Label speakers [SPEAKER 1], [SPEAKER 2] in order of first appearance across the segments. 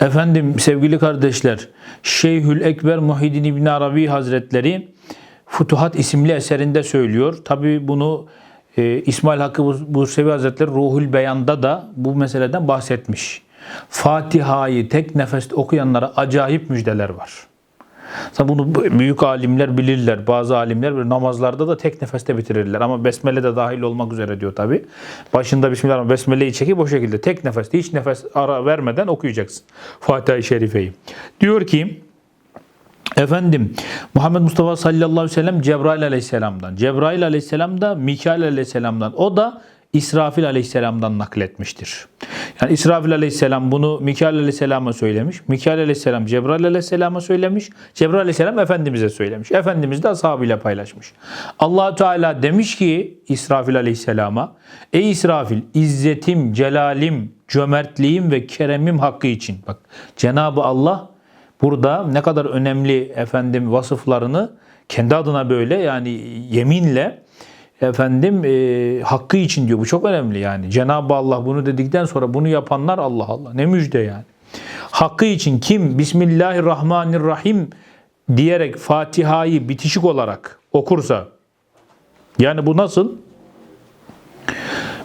[SPEAKER 1] Efendim sevgili kardeşler, Şeyhül Ekber Muhyiddin İbn Arabi Hazretleri Futuhat isimli eserinde söylüyor. Tabi bunu e, İsmail Hakkı Bursevi Hazretleri Ruhul Beyan'da da bu meseleden bahsetmiş. Fatiha'yı tek nefeste okuyanlara acayip müjdeler var. Tabi bunu büyük alimler bilirler. Bazı alimler namazlarda da tek nefeste bitirirler. Ama besmele de dahil olmak üzere diyor tabi. Başında Bismillahirrahmanirrahim besmeleyi çekip o şekilde tek nefeste hiç nefes ara vermeden okuyacaksın. Fatiha-i Şerife'yi. Diyor ki Efendim Muhammed Mustafa sallallahu aleyhi ve sellem Cebrail aleyhisselamdan. Cebrail aleyhisselam da Mikail aleyhisselamdan. O da İsrafil aleyhisselamdan nakletmiştir. Yani İsrafil aleyhisselam bunu Mikail aleyhisselama söylemiş. Mikail aleyhisselam Cebrail aleyhisselama söylemiş. Cebrail aleyhisselam Efendimiz'e söylemiş. Efendimiz de ashabıyla paylaşmış. allah Teala demiş ki İsrafil aleyhisselama Ey İsrafil izzetim, celalim, cömertliğim ve keremim hakkı için. Bak Cenab-ı Allah burada ne kadar önemli efendim vasıflarını kendi adına böyle yani yeminle efendim e, hakkı için diyor. Bu çok önemli yani. Cenab-ı Allah bunu dedikten sonra bunu yapanlar Allah Allah. Ne müjde yani. Hakkı için kim Bismillahirrahmanirrahim diyerek Fatiha'yı bitişik olarak okursa yani bu nasıl?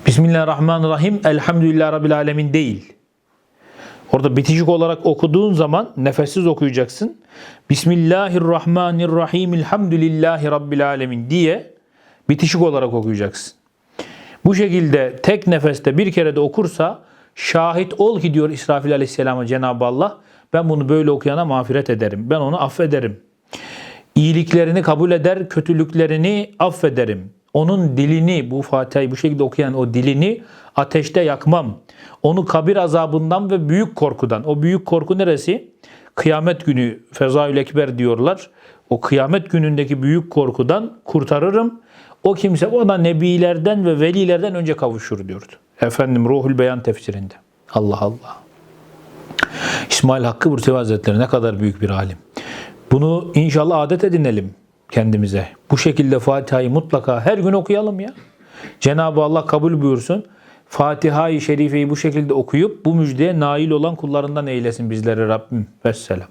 [SPEAKER 1] Bismillahirrahmanirrahim Elhamdülillah Rabbil Alemin değil. Orada bitişik olarak okuduğun zaman nefessiz okuyacaksın. Bismillahirrahmanirrahim Elhamdülillahi Rabbil Alemin diye bitişik olarak okuyacaksın. Bu şekilde tek nefeste bir kere de okursa şahit ol ki diyor İsrafil Aleyhisselam'a Cenab-ı Allah ben bunu böyle okuyana mağfiret ederim. Ben onu affederim. İyiliklerini kabul eder, kötülüklerini affederim. Onun dilini, bu Fatiha'yı bu şekilde okuyan o dilini ateşte yakmam. Onu kabir azabından ve büyük korkudan. O büyük korku neresi? Kıyamet günü Fezaül Ekber diyorlar. O kıyamet günündeki büyük korkudan kurtarırım. O kimse ona nebilerden ve velilerden önce kavuşur diyordu. Efendim Ruhul Beyan tefsirinde. Allah Allah. İsmail Hakkı Bursevi Hazretleri ne kadar büyük bir alim. Bunu inşallah adet edinelim kendimize. Bu şekilde Fatiha'yı mutlaka her gün okuyalım ya. Cenab-ı Allah kabul buyursun. Fatiha-i Şerife'yi bu şekilde okuyup bu müjdeye nail olan kullarından eylesin bizleri Rabbim. Vesselam.